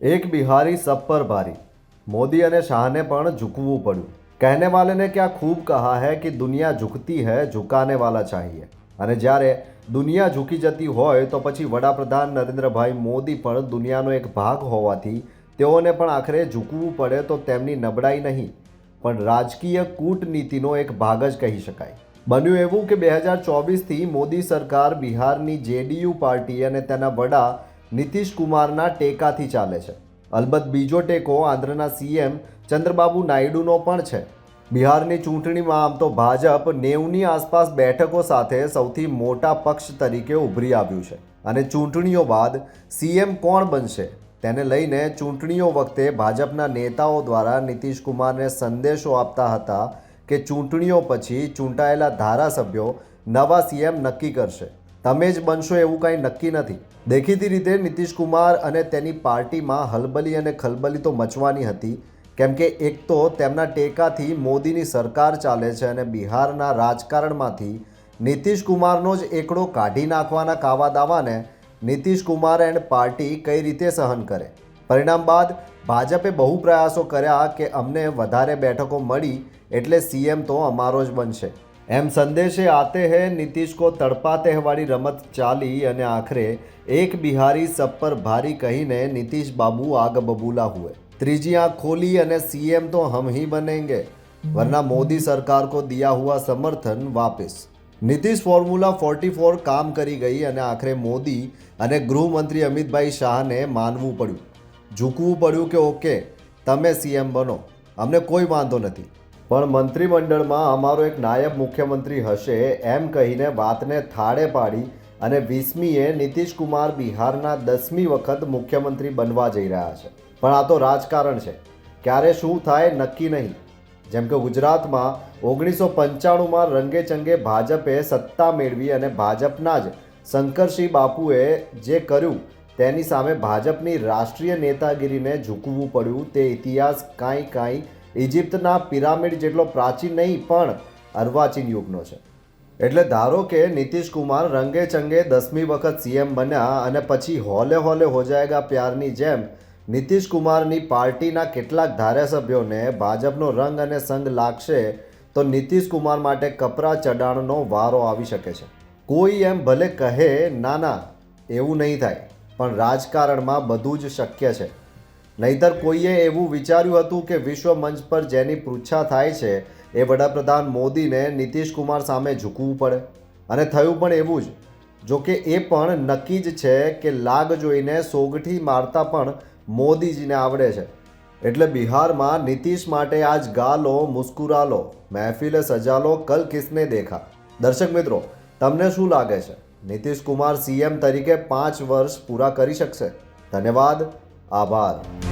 એક બિહારી સબ પર ભારી. મોદી અને શાહને પણ ઝૂકવું પડ્યું. કહેને વાલેને ક્યાં ખૂબ કહા હૈ કે દુનિયા ઝૂકતી હૈ ઝુકાને વાલા ચાહીએ. અને જ્યારે દુનિયા ઝૂકી જતી હોય તો પછી વડાપ્રધાન નરેન્દ્રભાઈ મોદી પણ દુનિયાનો એક ભાગ હોવાથી તેઓને પણ આખરે ઝૂકવું પડે તો તેમની નબળાઈ નહીં. પણ રાજકીય કૂટનીતિનો એક ભાગ જ કહી શકાય. બન્યું એવું કે બે હજાર ચોવીસથી મોદી સરકાર બિહારની જેડીયુ પાર્ટી અને તેના વડા નીતિશ કુમારના ટેકાથી ચાલે છે. અલબત્ત બીજો ટેકો આંધ્રના સીએમ ચંદ્રબાબુ નાયડુનો પણ છે. બિહારની ચૂંટણીમાં આમ તો ભાજપ નેવની આસપાસ બેઠકો સાથે સૌથી મોટા પક્ષ તરીકે ઉભરી આવ્યું છે. અને ચૂંટણીઓ બાદ સીએમ કોણ બનશે તેને લઈને ચૂંટણીઓ વખતે ભાજપના નેતાઓ દ્વારા નીતિશ કુમારને સંદેશો આપતા હતા કે ચૂંટણીઓ પછી ચૂંટાયેલા ધારાસભ્યો નવા સીએમ નક્કી કરશે. તમે જ બનશો એવું કાંઈ નક્કી નથી. દેખીતી રીતે નીતિશકુમાર અને તેની પાર્ટીમાં હલબલી અને ખલબલી તો મચવાની હતી, કેમ કે એક તો તેમના ટેકાથી મોદીની સરકાર ચાલે છે અને બિહારના રાજકારણમાંથી નીતિશ કુમારનો જ એકડો કાઢી નાખવાના કાવા દાવાને નીતિશકુમાર એન્ડ પાર્ટી કઈ રીતે સહન કરે? પરિણામ બાદ ભાજપે બહુ પ્રયાસો કર્યા કે અમને વધારે બેઠકો મળી એટલે સીએમ તો અમારો જ બનશે. એમ સંદેશે આતે હૈ નીતિશ કો તડપાતે વાળી રમત ચાલી અને આખરે એક બિહારી સબ પર ભારી કહીને નીતિશ બાબુ આગ બબૂલા હુએ. ત્રીજી આંખ ખોલી અને સીએમ તો હમ હી બનેંગે. વરના મોદી સરકાર કો દિયા હુઆ સમર્થન વાપિસ. નીતિશ ફોર્મ્યુલા ફોર્ટી ફોર કામ કરી ગઈ અને આખરે મોદી અને ગૃહમંત્રી અમિતભાઈ શાહને માનવું પડ્યું. ઝૂકવું પડ્યું કે ઓકે, તમે સીએમ બનો. અમને કોઈ વાંધો નથી. પણ મંત્રીમંડળમાં અમારો એક નાયબ મુખ્યમંત્રી હશે એમ કહીને વાતને થાળે પાડી અને વીસમીએ નીતિશ કુમાર બિહારના દસમી વખત મુખ્યમંત્રી બનવા જઈ રહ્યા છે. પણ આ તો રાજકારણ છે. ક્યારે શું થાય નક્કી નહીં. જેમ કે ગુજરાતમાં ઓગણીસો પંચાણુંમાં રંગેચંગે ભાજપે સત્તા મેળવી અને ભાજપના જ શંકરસિંહ બાપુએ જે કર્યું તેની સામે ભાજપની રાષ્ટ્રીય નેતાગીરીને ઝૂકવું પડ્યું તે ઇતિહાસ કાંઈ કાંઈ ઇજિપ્તના પિરામિડ જેટલો પ્રાચીન નહીં, પણ અર્વાચીન યુગનો છે. એટલે ધારો કે નીતિશ કુમાર રંગે ચંગે દસમી વખત સીએમ બન્યા અને પછી હોલે હોલે હો જાયગા પ્યારની જેમ નીતિશ કુમારની પાર્ટીના કેટલાક ધારાસભ્યોને ભાજપનો રંગ અને સંગ લાગશે તો નીતિશ કુમાર માટે કપરા ચડાણનો વારો આવી શકે છે. કોઈ એમ ભલે કહે, ના ના, એવું નહીં થાય, પણ રાજકારણમાં બધું જ શક્ય છે. નહીતર કોઈએ એવું વિચાર્યું હતું કે વિશ્વ મંચ પર જેની પૃચ્છા થાય છે, એ વડાપ્રધાન મોદીને નીતિશ કુમાર સામે ઝૂકવું પડે. અને થયું પણ એવું જ. જો કે એ પણ નક્કી જ છે કે લાગ જોઈને સોગઠી મારતા પણ મોદીજીને આવડે છે. એટલે બિહારમાં નીતિશ માટે આજ ગાલો, મુસ્કુરાલો, મહેફિલે સજાલો, કલ કિસને દેખા? દર્શક મિત્રો, તમને શું લાગે છે? નીતિશ કુમાર સીએમ તરીકે પાંચ વર્ષ પૂરા કરી શકશે? ધન્યવાદ, આભાર.